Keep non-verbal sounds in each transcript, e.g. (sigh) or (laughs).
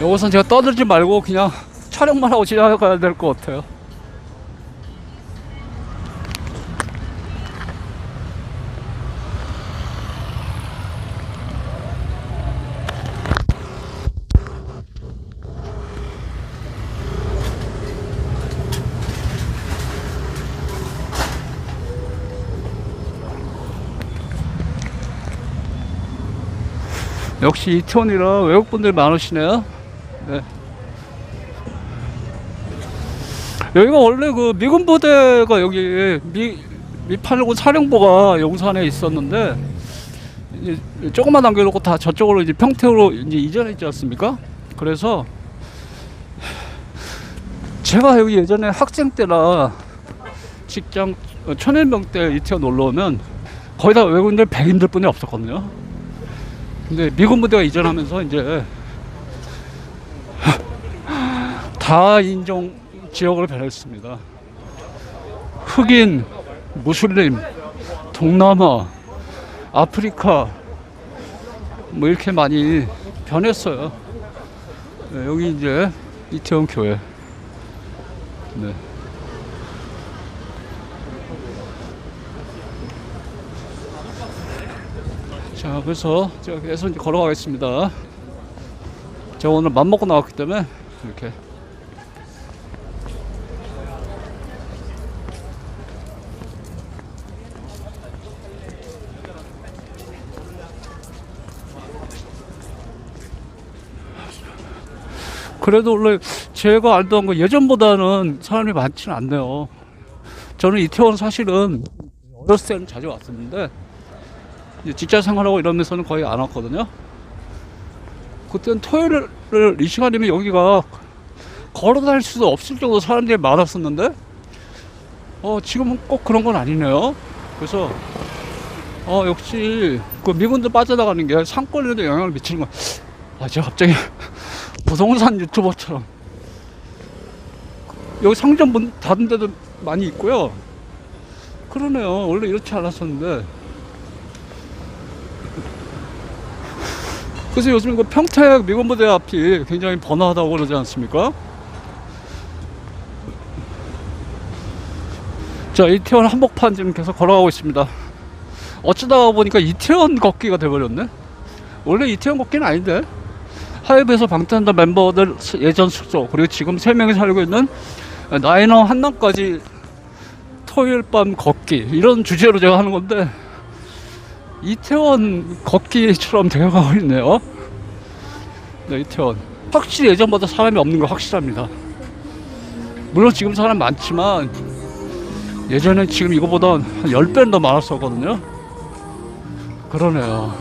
여기서 제가 떠들지 말고 그냥 촬영만 하고 지나가야 될 것 같아요. 역시 이태원이라 외국분들 많으시네요. 네. 여기가 원래 그 미군 부대가 여기 미 미팔군 사령부가 용산에 있었는데 이제 조금만 남겨놓고 다 저쪽으로 이제 평택으로 이제 이전했지 않습니까? 그래서 제가 여기 예전에 학생 때나 직장 어, 천일명 때 이태원 놀러 오면 거의 다 외국인들 백인들 뿐이 없었거든요. 근데 미군 부대가 이전하면서 이제 다 인종 지역으로 변했습니다. 흑인, 무슬림, 동남아, 아프리카 뭐 이렇게 많이 변했어요. 네, 여기 이제 이태원 교회. 네. 자, 그래서 제가 계속 걸어가겠습니다. 제가 오늘 맘 먹고 나왔기 때문에 이렇게 그래도 원래 제가 알던 거 예전보다는 사람이 많지는 않네요. 저는 이태원 사실은 어렸을 때는 자주 왔었는데 직장 생활하고 이러면서는 거의 안 왔거든요. 그때는 토요일 이 시간이면 여기가 걸어 다닐 수도 없을 정도 사람들이 많았었는데 어 지금은 꼭 그런 건 아니네요. 그래서 어 역시 그 미군들 빠져나가는 게 상권에도 영향을 미치는 거. 아 제가 갑자기 부동산 유튜버처럼 여기 상점 문 닫은 데도 많이 있고요. 그러네요. 원래 이렇지 않았었는데. 그래서 요즘 그 평택 미군부대 앞이 굉장히 번화하다고 그러지 않습니까? 자, 이태원 한복판 지금 계속 걸어가고 있습니다. 어쩌다가 보니까 이태원 걷기가 돼버렸네. 원래 이태원 걷기는 아닌데. 하이브에서 방탄단 멤버들 예전 숙소 그리고 지금 세 명이 살고 있는 나이너 한남까지 토요일 밤 걷기 이런 주제로 제가 하는 건데 이태원 걷기처럼 (laughs) 되어가고 있네요. 네, 이태원 확실히 예전보다 사람이 없는 거 확실합니다. 물론 지금 사람 많지만 예전에 지금 이거보다 한 10배는 더 많았었거든요. 그러네요.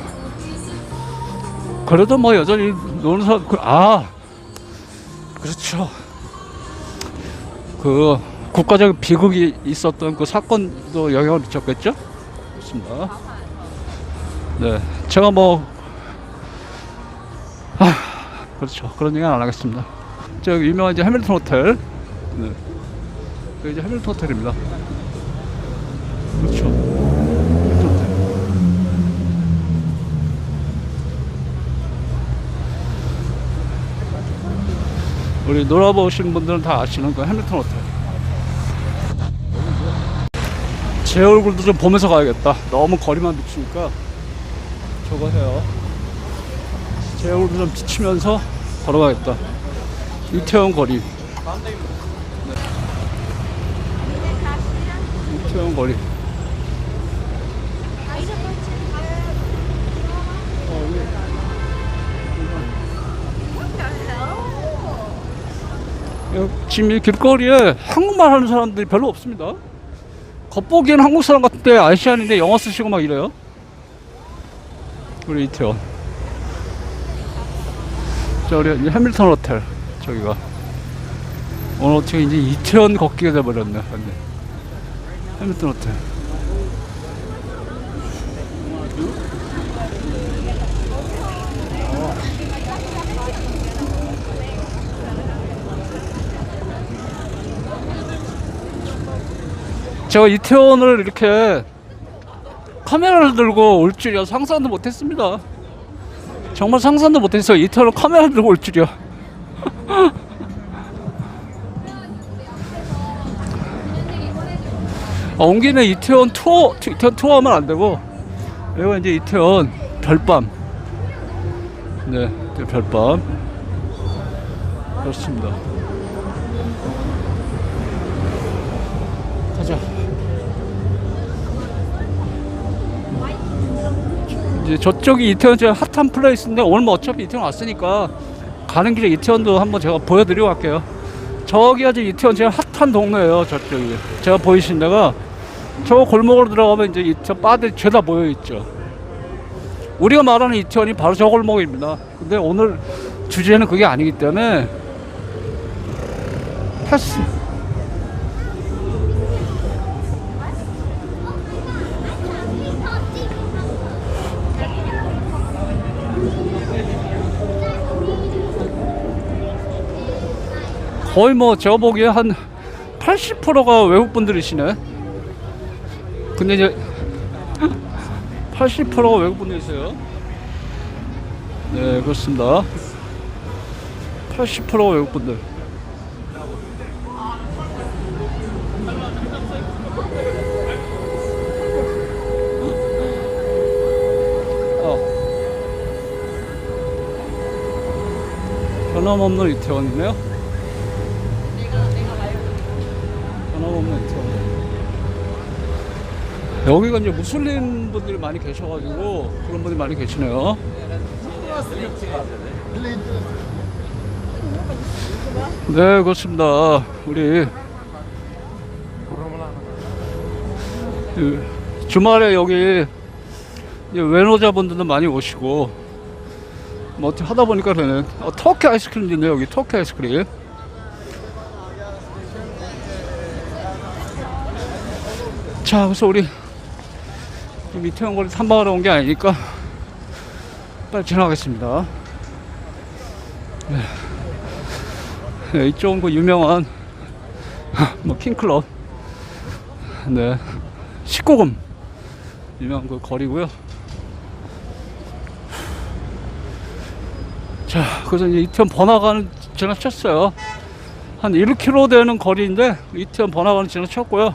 그래도 뭐 여전히 사람, 그, 아, 그렇죠. 그 국가적 비극이 있었던 그 사건도 영향을 미쳤겠죠? 그렇습니다. 네, 제가 뭐, 아, 그렇죠. 그런 얘기는 안 하겠습니다. 저 유명한 이제 해밀턴 호텔. 네. 여기 이제 해밀턴 호텔입니다. 그렇죠. 해밀턴 호텔. 우리 놀아보신 분들은 다 아시는 그 해밀턴 호텔. 제 얼굴도 좀 보면서 가야겠다. 너무 거리만 비추니까 저거 해요. 제 얼굴도 좀 비추면서 걸어가겠다. 이태원 거리. 네. 이태원 거리. 지금 이 길거리에 한국말 하는 사람들이 별로 없습니다. 겉보기에는 한국 사람 같은데 아시안인데 영어 쓰시고 막 이래요. 우리 이태원. 자, 우리 해밀턴 호텔 저기가 오늘 어떻게 이제 이태원 걷기가 돼버렸네. 해밀턴 호텔. 제가 이태원을 이렇게 카메라를 들고 올 줄이야 상상도 못했습니다. 정말 상상도 못했어요. 이태원을 카메라를 들고 올 줄이야. (laughs) 아, 온 김에 이태원 투어, 이태원 투어 하면 안 되고, 이거 이제 이태원 별밤. 네, 별밤. 그렇습니다. 이제 저쪽이 이태원 제일 핫한 플레이스인데 오늘 뭐 어차피 이태원 왔으니까 가는 길에 이태원도 한번 제가 보여드리고 갈게요. 저기가 지금 이태원 제일 핫한 동네예요. 저쪽이 제가 보이신 데가 저 골목으로 들어가면 이제 이태원 바들이 죄다 모여 있죠. 우리가 말하는 이태원이 바로 저 골목입니다. 근데 오늘 주제는 그게 아니기 때문에 패스. 거의 뭐 제가 보기에 한 80%가 외국 분들이시네. 근데 이제 80%가 외국 분들이세요. 네, 그렇습니다. 80%가 외국 분들. 어. 변함없는 이태원이네요. 변함없는 이태원. 여기가 이제 무슬림 분들이 많이 계셔가지고 그런 분들이 많이 계시네요. 네, 그렇습니다. 우리 그 주말에 여기 외노자분들도 많이 오시고 뭐 어떻게 하다 보니까 되네. 어, 터키 아이스크림도 있네 여기 터키 아이스크림. 자, 그래서 우리 지금 이태원 거리 탐방하러 온 게 아니니까 빨리 지나가겠습니다. 네. 네, 이쪽은 그 유명한 (laughs) 뭐 킹클럽, 네, 19금 유명한 그 거리고요. 자, 그래서 이제 이태원 번화가는 지나쳤어요. 한 1km 되는 거리인데 이태원 번화가는 지나쳤고요.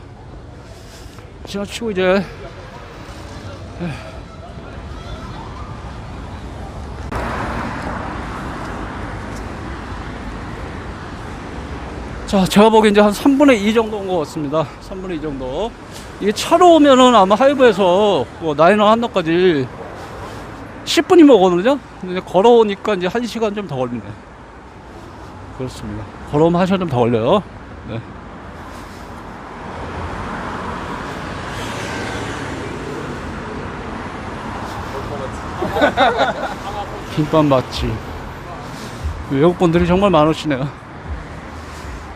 지나치고 이제 자, 제가 보기엔 이제 한 3분의 2 정도 온 것 같습니다. 3분의 2 정도. 이게 차로 오면은 아마 하이브에서 뭐 나인원 한너까지 10분이면 오거든요. 근데 걸어오니까 이제 1시간 좀 더 걸리네. 그렇습니다. 걸어오면 1시간 좀 더 걸려요. 네. (laughs) 김밥 맛집. 외국 분들이 정말 많으시네요.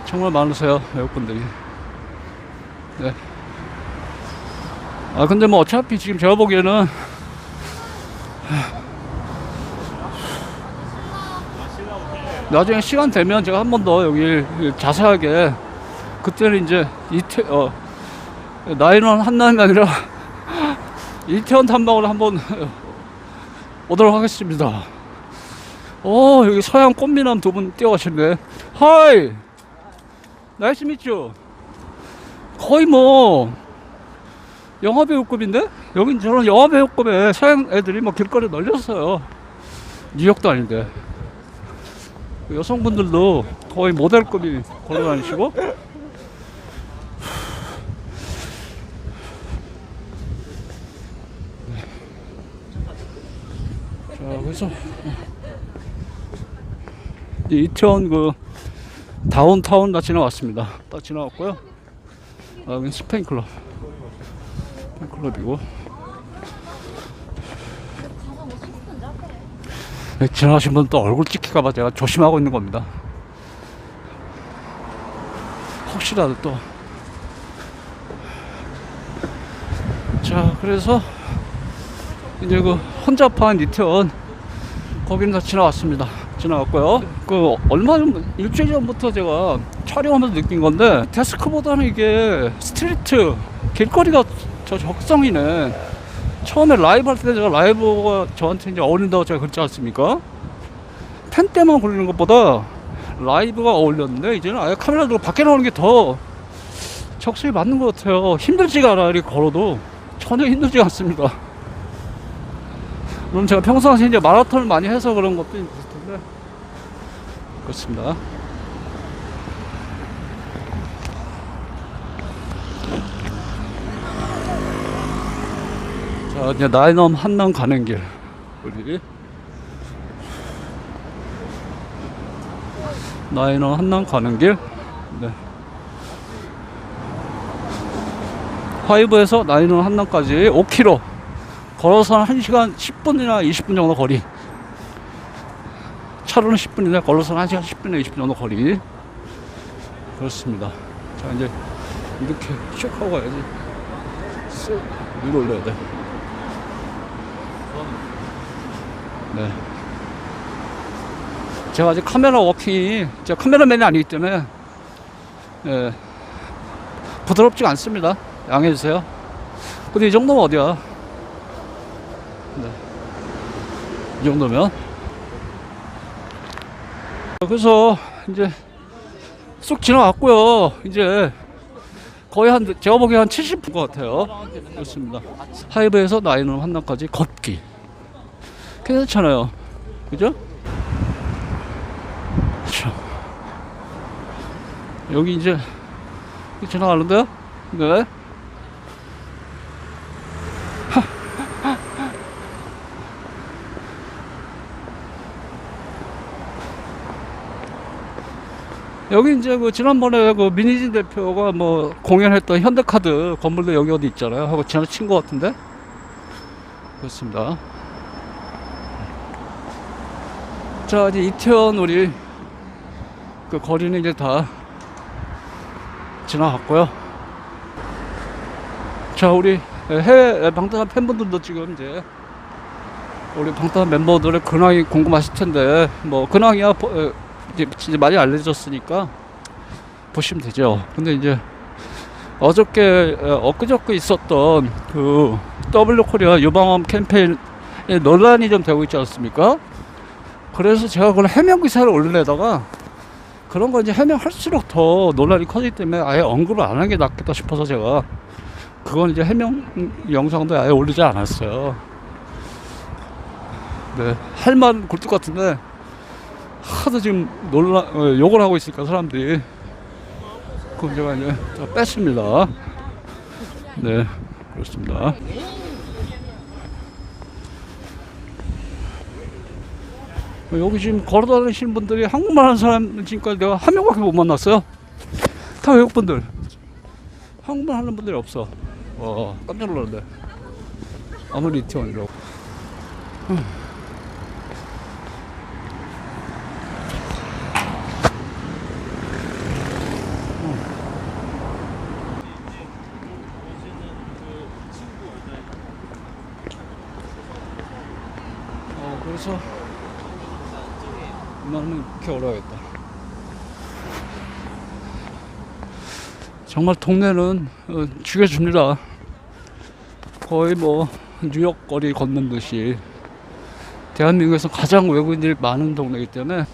정말 많으세요, 외국 분들이. 네. 아, 근데 뭐 어차피 지금 제가 보기에는 나중에 시간 되면 제가 한 번 더 여기 자세하게 그때는 이제 이태 어 나이는 한남이 아니라 (laughs) 이태원 탐방을 한번 오도록 하겠습니다. 오 여기 서양 꽃미남 두 분 뛰어가시네. 하이, 나이스 미쭈. 거의 뭐 영화 배우급인데 여긴 저런 영화 배우급의 서양 애들이 뭐 길거리 널렸어요. 뉴욕도 아닌데 여성분들도 거의 모델급이 걸어 다니시고. 자, 그래서 이제 이태원 그 다운타운 다 지나왔습니다. 다 지나왔고요. 아, 여기 스페인 클럽. 스페인 클럽이고. 네, 지나가신 분 또 얼굴 찍힐까봐 제가 조심하고 있는 겁니다. 혹시라도 또. 자, 그래서 이제 그 혼잡한 이태원 거기는 다 지나왔습니다. 지나갔고요. 그 얼마 전 일주일 전부터 제가 촬영하면서 느낀 건데 데스크보다는 이게 스트리트 길거리가 저 적성이네. 처음에 라이브 할 때 제가 라이브가 저한테 이제 어울린다고 제가 그랬지 않습니까? 펜 때만 굴리는 것보다 라이브가 어울렸는데 이제는 아예 카메라 들고 밖에 나오는 게 더 적성에 맞는 것 같아요. 힘들지가 않아 이렇게 걸어도 전혀 힘들지 않습니다. 물론 제가 평상시에 이제 마라톤을 많이 해서 그런 것도 있을 텐데 그렇습니다. 자 이제 나이넘 한남 가는 길 우리 나이넘 한남 가는 길 네. 화이브에서 나이넘 한남까지 5km 걸어서 한 1시간 10분이나 20분 정도 거리 차로는 10분이나 걸어서 한 1시간 10분이나 20분 정도 거리 그렇습니다 자 이제 이렇게 쭉 하고 가야지 쓱 위로 올려야 돼 네. 제가 아직 카메라 워킹이 제가 카메라맨이 아니기 때문에 예, 부드럽지가 않습니다. 양해해 주세요. 근데 이 정도면 어디야? 네. 이 정도면 그래서 이제 쑥 지나갔고요. 이제 거의 한 제가 보기에 한 70분 것 같아요. 그렇습니다. 하이브에서 나이는 한남까지 걷기. 괜찮잖아요. 그죠? 자. 여기 이제 지나가는데요? 네. 여기 이제 그 지난번에 그 민희진 대표가 뭐 공연했던 현대카드 건물도 여기 어디 있잖아요. 하고 지나친 것 같은데. 그렇습니다. 자 이제 이태원 우리 그 거리는 이제 다 지나갔고요. 자 우리 해외 방탄한 팬분들도 지금 이제 우리 방탄 멤버들의 근황이 궁금하실 텐데 뭐 근황이야 이제 진짜 많이 알려졌으니까 보시면 되죠. 근데 이제 어저께 어, 엊그저께 있었던 그 W 코리아 유방암 캠페인 논란이 좀 되고 있지 않습니까? 그래서 제가 그걸 해명 기사를 올리려다가 그런 거 이제 해명할수록 더 논란이 커지기 때문에 아예 언급을 안 하는 게 낫겠다 싶어서 제가 그건 이제 해명 영상도 아예 올리지 않았어요. 네, 할만 굴뚝 같은데 하도 지금 논란 어, 욕을 하고 있으니까 사람들이 그럼 제가 이제 다 뺐습니다. 네, 그렇습니다. 여기 지금 걸어 다니시는 분들이 한국말 하는 사람 지금까지 내가 한 명밖에 못 만났어요. 다 외국 분들. 한국말 하는 분들이 없어. 와, 깜짝 놀랐네. 아무리 이태원이라고. 어, 그래서 이만하면 이렇게 어려야겠다. 정말 동네는 어, 죽여줍니다. 거의 뭐 뉴욕 거리 걷는 듯이 대한민국에서 가장 외국인들이 많은 동네이기 때문에